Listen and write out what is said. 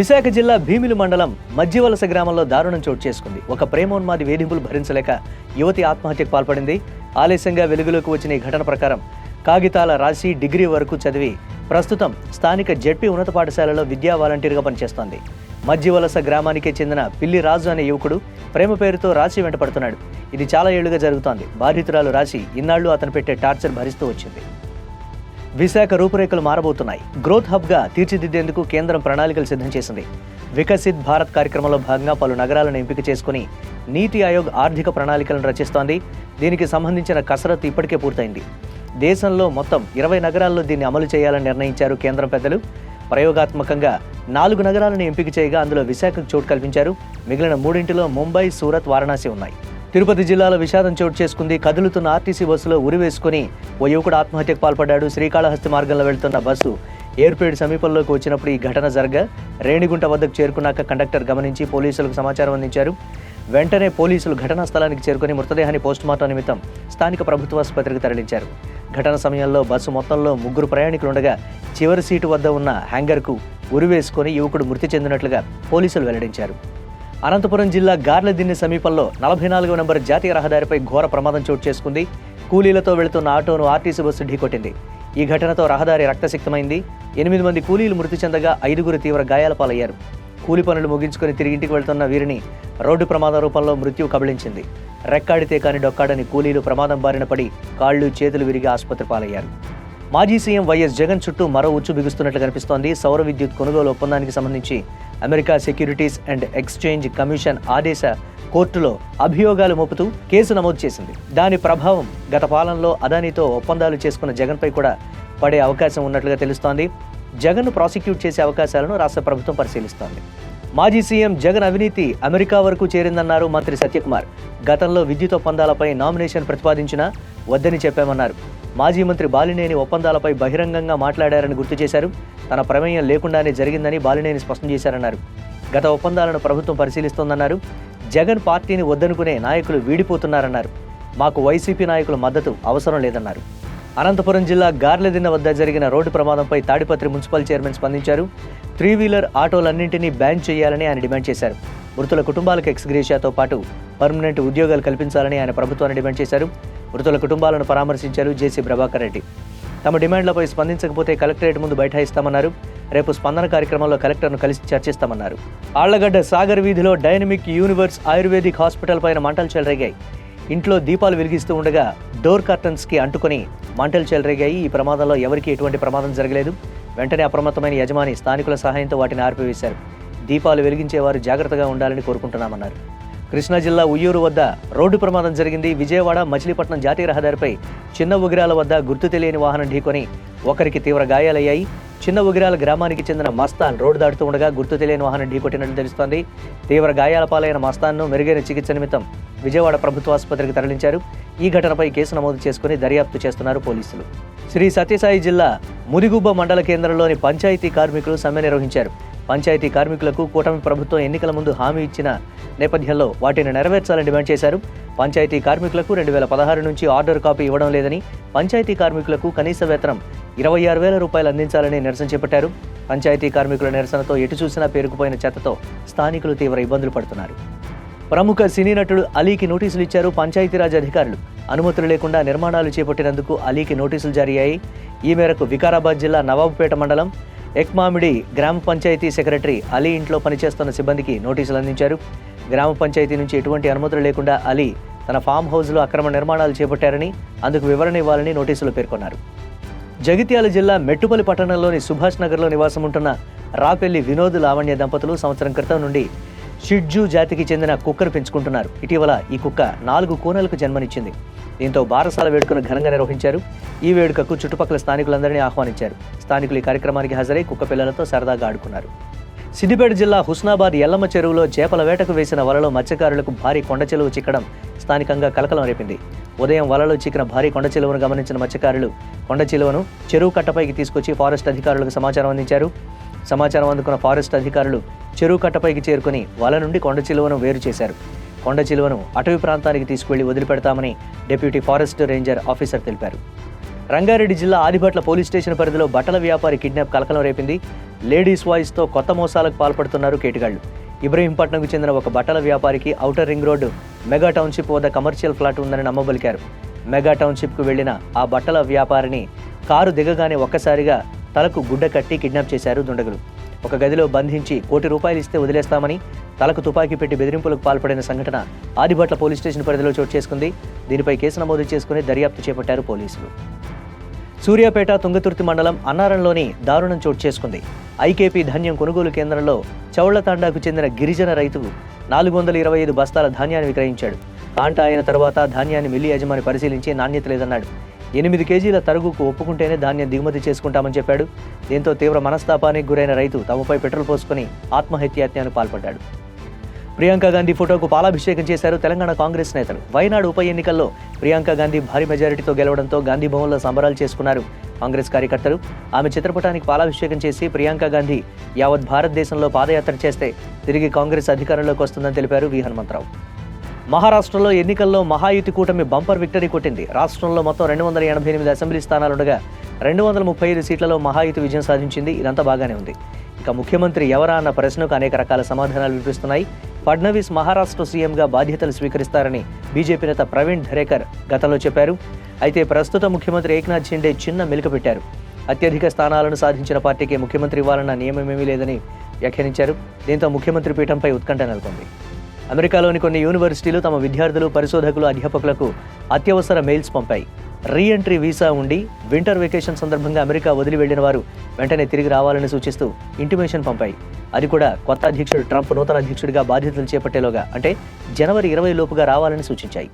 విశాఖ జిల్లా భీమిలి మండలం మధ్యవలస గ్రామంలో దారుణం చోటు చేసుకుంది. ఒక ప్రేమోన్మాది వేధింపులు భరించలేక యువతి ఆత్మహత్యకు పాల్పడింది. ఆలస్యంగా వెలుగులోకి వచ్చిన ఈ ఘటన ప్రకారం కాగితాల రాసి డిగ్రీ వరకు చదివి ప్రస్తుతం స్థానిక జెడ్పీ ఉన్నత పాఠశాలలో విద్యా వాలంటీర్గా పనిచేస్తోంది. మధ్యవలస గ్రామానికే చెందిన పిల్లి రాజు అనే యువకుడు ప్రేమ పేరుతో రాశి వెంటపడుతున్నాడు. ఇది చాలా ఏళ్ళుగా జరుగుతోంది. బాధితురాలు రాశి ఇన్నాళ్ళు అతను పెట్టే టార్చర్ భరిస్తూ వచ్చింది. విశాఖ రూపురేఖలు మారబోతున్నాయి. గ్రోత్ హబ్గా తీర్చిదిద్దేందుకు కేంద్రం ప్రణాళికలు సిద్ధం చేసింది. వికసిత్ భారత్ కార్యక్రమంలో భాగంగా పలు నగరాలను ఎంపిక చేసుకుని నీతి ఆయోగ్ ఆర్థిక ప్రణాళికలను రచిస్తోంది. దీనికి సంబంధించిన కసరత్తు ఇప్పటికే పూర్తయింది. దేశంలో మొత్తం ఇరవై నగరాల్లో దీన్ని అమలు చేయాలని నిర్ణయించారు కేంద్రం పెద్దలు. ప్రయోగాత్మకంగా నాలుగు నగరాలను ఎంపిక చేయగా అందులో విశాఖకు చోటు కల్పించారు. మిగిలిన మూడింటిలో ముంబై సూరత్ వారణాసి ఉన్నాయి. తిరుపతి జిల్లాలో విషాదం చోటు చేసుకుంది. కదులుతున్న ఆర్టీసీ బస్సులో ఉరివేసుకుని ఓ యువకుడు ఆత్మహత్యకు పాల్పడ్డాడు. శ్రీకాళహస్తి మార్గంలో వెళ్తున్న బస్సు ఏర్పేడు సమీపంలోకి వచ్చినప్పుడు ఈ ఘటన జరగ రేణిగుంట వద్దకు చేరుకున్నాక కండక్టర్ గమనించి పోలీసులకు సమాచారం అందించారు. వెంటనే పోలీసులు ఘటనా స్థలానికి చేరుకుని మృతదేహాన్ని పోస్టుమార్టం నిమిత్తం స్థానిక ప్రభుత్వ ఆసుపత్రికి తరలించారు. ఘటన సమయంలో బస్సు మొత్తంలో ముగ్గురు ప్రయాణికులుండగా చివరి సీటు వద్ద ఉన్న హ్యాంగర్కు ఉరివేసుకొని యువకుడు మృతి చెందినట్లుగా పోలీసులు వెల్లడించారు. అనంతపురం జిల్లా గార్లదిన్నె సమీపంలో నలభై నాలుగో నంబర్ జాతీయ రహదారిపై ఘోర ప్రమాదం చోటు చేసుకుంది. కూలీలతో వెళుతున్న ఆటోను ఆర్టీసీ బస్సు ఢీకొట్టింది. ఈ ఘటనతో రహదారి రక్తసిక్తమైంది. ఎనిమిది మంది కూలీలు మృతి చెందగా ఐదుగురు తీవ్ర గాయాల పాలయ్యారు. కూలి పనులు ముగించుకొని తిరిగి ఇంటికి వెళ్తున్న వీరిని రోడ్డు ప్రమాద రూపంలో మృత్యు కబళించింది. రెక్కాడితే కాని డొక్కాడని కూలీలు ప్రమాదం బారిన పడి కాళ్ళు చేతులు విరిగి ఆసుపత్రి పాలయ్యారు. మాజీ సీఎం వైఎస్ జగన్ చుట్టూ మరో ఉచ్చు బిగుస్తున్నట్లు కనిపిస్తోంది. సౌర విద్యుత్ కొనుగోలు ఒప్పందానికి సంబంధించి America securities and exchange commission ఆదేశ కోర్టులో అభియోగాలు మోపుతూ కేసు నమోదు చేసింది. దాని ప్రభావం గత పాలనలో అదానితో ఒప్పందాలు చేసుకున్న జగన్పై కూడా పడే అవకాశం ఉన్నట్లుగా తెలుస్తోంది. జగన్ను ప్రాసిక్యూట్ చేసే అవకాశాలను రాష్ట్ర ప్రభుత్వం పరిశీలిస్తోంది. మాజీ సీఎం జగన్ అవినీతి అమెరికా వరకు చేరిందన్నారు మంత్రి సత్యకుమార్. గతంలో విద్యుత్ ఒప్పందాలపై నామినేషన్ ప్రతిపాదించినా వద్దని చెప్పామన్నారు. మాజీ మంత్రి బాలినేని ఒప్పందాలపై బహిరంగంగా మాట్లాడారని గుర్తు చేశారు. తన ప్రమేయం లేకుండానే జరిగిందని బాలినేని స్పష్టం చేశారన్నారు. గత ఒప్పందాలను ప్రభుత్వం పరిశీలిస్తోందన్నారు. జగన్ పార్టీని వద్దనుకునే నాయకులు వీడిపోతున్నారన్నారు. మాకు వైసీపీ నాయకుల మద్దతు అవసరం లేదన్నారు. అనంతపురం జిల్లా గార్లెదిన్న వద్ద జరిగిన రోడ్డు ప్రమాదంపై తాడిపత్రి మున్సిపల్ చైర్మన్ స్పందించారు. త్రీ వీలర్ ఆటోలన్నింటినీ బ్యాన్ చేయాలని ఆయన డిమాండ్ చేశారు. మృతుల కుటుంబాలకు ఎక్స్గ్రేషియాతో పాటు పర్మనెంట్ ఉద్యోగాలు కల్పించాలని ఆయన ప్రభుత్వాన్ని డిమాండ్ చేశారు. మృతుల కుటుంబాలను పరామర్శించారు జేసీ ప్రభాకర్ రెడ్డి. తమ డిమాండ్లపై స్పందించకపోతే కలెక్టరేట్ ముందు బైఠాయిస్తామన్నారు. రేపు స్పందన కార్యక్రమంలో కలెక్టర్ను కలిసి చర్చిస్తామన్నారు. ఆళ్ళగడ్డ సాగర్ వీధిలో డైనమిక్ యూనివర్స్ ఆయుర్వేదిక్ హాస్పిటల్ పైన మంటలు చెలరేగాయి. ఇంట్లో దీపాలు వెలిగిస్తూ ఉండగా డోర్ కర్టన్స్కి అంటుకొని మంటలు చెలరేగాయి. ఈ ప్రమాదంలో ఎవరికీ ఎటువంటి ప్రమాదం జరగలేదు. వెంటనే అప్రమత్తమైన యజమాని స్థానికుల సహాయంతో వాటిని ఆర్పివేశారు. దీపాలు వెలిగించేవారు జాగ్రత్తగా ఉండాలని కోరుకుంటున్నామన్నారు. కృష్ణా జిల్లా ఉయ్యూరు వద్ద రోడ్డు ప్రమాదం జరిగింది. విజయవాడ మచిలీపట్నం జాతీయ రహదారిపై చిన్న ఉగిరాల వద్ద గుర్తు తెలియని వాహనం ఢీకొని ఒకరికి తీవ్ర గాయాలయ్యాయి. చిన్న ఉగిరాల గ్రామానికి చెందిన మస్తాన్ రోడ్డు దాటుతూ ఉండగా గుర్తు తెలియని వాహనం ఢీకొట్టినట్లు తెలుస్తోంది. తీవ్ర గాయాల పాలైన మస్తాన్ను మెరుగైన చికిత్స నిమిత్తం విజయవాడ ప్రభుత్వ ఆసుపత్రికి తరలించారు. ఈ ఘటనపై కేసు నమోదు చేసుకుని దర్యాప్తు చేస్తున్నారు పోలీసులు. శ్రీ సత్యసాయి జిల్లా ముదిగుబ్బ మండల కేంద్రంలోని పంచాయతీ కార్మికులు సమ్మె నిర్వహించారు. పంచాయతీ కార్మికులకు కూటమి ప్రభుత్వం ఎన్నికల ముందు హామీ ఇచ్చిన నేపథ్యంలో వాటిని నెరవేర్చాలని డిమాండ్ చేశారు. పంచాయతీ కార్మికులకు రెండు వేల పదహారు నుంచి ఆర్డర్ కాపీ ఇవ్వడం లేదని పంచాయతీ కార్మికులకు కనీస వేతనం ఇరవై ఆరు వేల రూపాయలు అందించాలని నిరసన చేపట్టారు. పంచాయతీ కార్మికుల నిరసనతో ఎటు చూసినా పేరుకుపోయిన చెత్తతో స్థానికులు తీవ్ర ఇబ్బందులు పడుతున్నారు. ప్రముఖ సినీ నటుడు అలీకి నోటీసులు ఇచ్చారు పంచాయతీరాజ్ అధికారులు. అనుమతులు లేకుండా నిర్మాణాలు చేపట్టినందుకు అలీకి నోటీసులు జారీ అయ్యాయి. ఈ మేరకు వికారాబాద్ జిల్లా నవాబుపేట మండలం ఎక్మామిడి గ్రామ పంచాయతీ సెక్రటరీ అలీ ఇంట్లో పనిచేస్తున్న సిబ్బందికి నోటీసులు అందించారు. గ్రామ పంచాయతీ నుంచి ఎటువంటి అనుమతులు లేకుండా అలీ తన ఫామ్ హౌస్లో అక్రమ నిర్మాణాలు చేపట్టారని అందుకు వివరణ ఇవ్వాలని నోటీసులు పేర్కొన్నారు. జగిత్యాల జిల్లా మెట్టుపల్లి పట్టణంలోని సుభాష్ నగర్లో నివాసం ఉంటున్న రాపెల్లి వినోద్ లావణ్య దంపతులు సంవత్సరం క్రితం నుండి షిడ్జు జాతికి చెందిన కుక్కను పెంచుకుంటున్నారు. ఇటీవల ఈ కుక్క నాలుగు కోనలకు జన్మనిచ్చింది. దీంతో బారసాల వేడుకను ఘనంగా నిర్వహించారు. ఈ వేడుకకు చుట్టుపక్కల స్థానికులందరినీ ఆహ్వానించారు. స్థానికులు ఈ కార్యక్రమానికి హాజరై కుక్క పిల్లలతో సరదాగా ఆడుకున్నారు. సిద్దిపేట జిల్లా హుస్నాబాద్ ఎల్లమ్మ చెరువులో చేపల వేటకు వేసిన వలలో మత్స్యకారులకు భారీ కొండ చెలువు చిక్కడం స్థానికంగా కలకలం రేపింది. ఉదయం వలలో చిక్కిన భారీ కొండ చెలువను గమనించిన మత్స్యకారులు కొండ చెలువను చెరువు కట్టపైకి తీసుకొచ్చి ఫారెస్ట్ అధికారులకు సమాచారం అందించారు. సమాచారం అందుకున్న ఫారెస్ట్ అధికారులు చెరువు కట్టపైకి చేరుకుని వల నుండి కొండ చిలువను వేరు చేశారు. కొండ చిలువను అటవీ ప్రాంతానికి తీసుకువెళ్ళి వదిలిపెడతామని డిప్యూటీ ఫారెస్ట్ రేంజర్ ఆఫీసర్ తెలిపారు. రంగారెడ్డి జిల్లా ఆదిభట్ల పోలీస్ స్టేషన్ పరిధిలో బట్టల వ్యాపారి కిడ్నాప్ కలకలం రేపింది. లేడీస్ వాయిస్తో కొత్త మోసాలకు పాల్పడుతున్నారు కేటుగాళ్ళు ఇబ్రహీంపట్నంకు చెందిన ఒక బట్టల వ్యాపారికి outer ring road mega township వద్ద కమర్షియల్ ఫ్లాట్ ఉందని నమ్మబలికారు. మెగా టౌన్షిప్కు వెళ్ళిన ఆ బట్టల వ్యాపారిని కారు దిగగానే ఒక్కసారిగా తలకు గుడ్డ కట్టి కిడ్నాప్ చేశారు దుండగులు. ఒక గదిలో బంధించి కోటి రూపాయలు ఇస్తే వదిలేస్తామని తలకు తుపాకీ పెట్టి బెదిరింపులకు పాల్పడిన సంఘటన ఆదిభట్ల పోలీస్ స్టేషన్ పరిధిలో చోటు చేసుకుంది. దీనిపై కేసు నమోదు చేసుకుని దర్యాప్తు చేపట్టారు పోలీసులు. సూర్యాపేట తుంగతుర్తి మండలం అన్నారంలోని దారుణం చోటు చేసుకుంది. ఐకేపీ ధాన్యం కొనుగోలు కేంద్రంలో చౌళ్ళతాండాకు చెందిన గిరిజన రైతు నాలుగు వందల ఇరవై ఐదు బస్తాల ధాన్యాన్ని విక్రయించాడు. కాంట అయిన తర్వాత ధాన్యాన్ని మిల్లి యజమాని పరిశీలించి నాణ్యత లేదన్నాడు. ఎనిమిది కేజీల తరుగుకు ఒప్పుకుంటేనే ధాన్యం దిగుమతి చేసుకుంటామని చెప్పాడు. దీంతో తీవ్ర మనస్తాపానికి గురైన రైతు తమపై పెట్రోల్ పోసుకుని ఆత్మహత్యాయత్నానికి పాల్పడ్డాడు. ప్రియాంక గాంధీ ఫోటోకు పాలాభిషేకం చేశారు తెలంగాణ కాంగ్రెస్ నేతలు. వైనాడు ఉప ఎన్నికల్లో ప్రియాంక గాంధీ భారీ మెజారిటీతో గెలవడంతో గాంధీ భవన్లో సంబరాలు చేసుకున్నారు కాంగ్రెస్ కార్యకర్తలు. ఆమె చిత్రపటానికి పాలాభిషేకం చేసి ప్రియాంక గాంధీ యావత్ భారతదేశంలో పాదయాత్ర చేస్తే తిరిగి కాంగ్రెస్ అధికారంలోకి వస్తుందని తెలిపారు వి హనుమంతరావు. మహారాష్ట్రలో ఎన్నికల్లో మహాయుతి కూటమి బంపర్ విక్టరీ కొట్టింది. రాష్ట్రంలో మొత్తం రెండు వందల ఎనభై ఎనిమిది అసెంబ్లీ స్థానాలుండగా రెండు వందల ముప్పై ఐదు సీట్లలో మహాయుతి విజయం సాధించింది. ఇదంతా బాగానే ఉంది. ఇక ముఖ్యమంత్రి ఎవరా అన్న ప్రశ్నకు అనేక రకాల సమాధానాలు వినిపిస్తున్నాయి. ఫడ్నవీస్ మహారాష్ట్ర సీఎంగా బాధ్యతలు స్వీకరిస్తారని బీజేపీ నేత ప్రవీణ్ ధరేకర్ గతంలో చెప్పారు. అయితే ప్రస్తుత ముఖ్యమంత్రి ఏక్నాథ్ షిండే చిన్న మెలిక పెట్టారు. అత్యధిక స్థానాలను సాధించిన పార్టీకి ముఖ్యమంత్రి ఇవ్వాలన్న నియమమేమీ లేదని వ్యాఖ్యానించారు. దీంతో ముఖ్యమంత్రి పీఠంపై ఉత్కంఠ నెలకొంది. అమెరికాలోని కొన్ని యూనివర్సిటీలు తమ విద్యార్థులు పరిశోధకులు అధ్యాపకులకు అత్యవసర మెయిల్స్ పంపాయి. రీ ఎంట్రీ వీసా ఉండి వింటర్ వెకేషన్ సందర్భంగా అమెరికా వదిలి వెళ్ళిన వారు వెంటనే తిరిగి రావాలని సూచిస్తూ ఇంటిమేషన్ పంపాయి. అది కూడా కొత్త అధ్యక్షుడు ట్రంప్ నూతన అధ్యక్షుడిగా బాధ్యతలు చేపట్టేలోగా అంటే జనవరి ఇరవై లోపుగా రావాలని సూచించాయి.